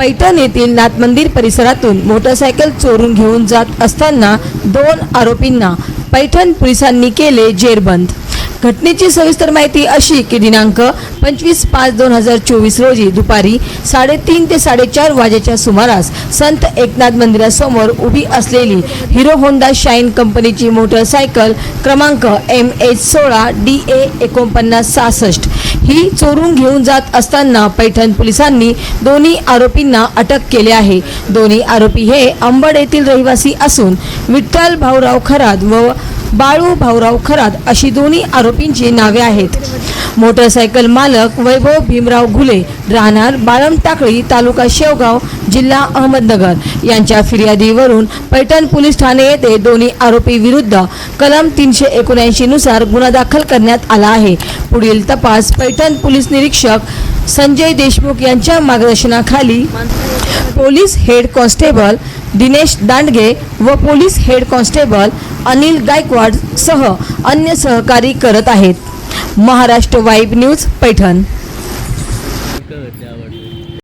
पैठण येथील नाथमंदिर परिसरातून मोटरसायकल चोरून घेऊन जात असताना दोन आरोपींना पैठण पोलिसांनी केले जेरबंद. घटनेची सविस्तर माहिती अशी की दिनांक पंचवीस पाच दोन हजार चोवीस रोजी दुपारी साडेतीन ते साडेचार वाजेच्या सुमारास संत एकनाथ मंदिरासमोर उभी असलेली हिरो होंडा शाईन कंपनीची मोटरसायकल क्रमांक एम एच सोळा डी ए एकोणपन्नास सहासष्ट ही चोरून घेऊन जात असताना पैठण पोलिसांनी दोन्ही आरोपींना अटक केले आहे. दोन्ही आरोपी हे अंबड येथील रहिवासी असून विठ्ठल भाऊराव खरात व बाळू भाऊराव खरात अशी दोन्ही आरोपींची नावे आहेत. मोटरसायकल मालक वैभव भीमराव घुले राहणार बाळम टाकळी तालुका शेवगाव जिल्हा अहमदनगर. यांच्या फिर्यादीवरून पैठण पोलीस ठाणे येथे दोन्ही आरोपी विरुद्ध कलम तीनशे एकोणऐंशी नुसार गुन्हा दाखल करण्यात आला आहे. पुढील तपास पैठण पोलीस निरीक्षक संजय देशमुख यांच्या मार्गदर्शनाखाली police head constable Dinesh Dandge व police head constable Anil Gaikwad सह अन्य सहकारी करत आहेत. Maharashtra vibe news Paithan.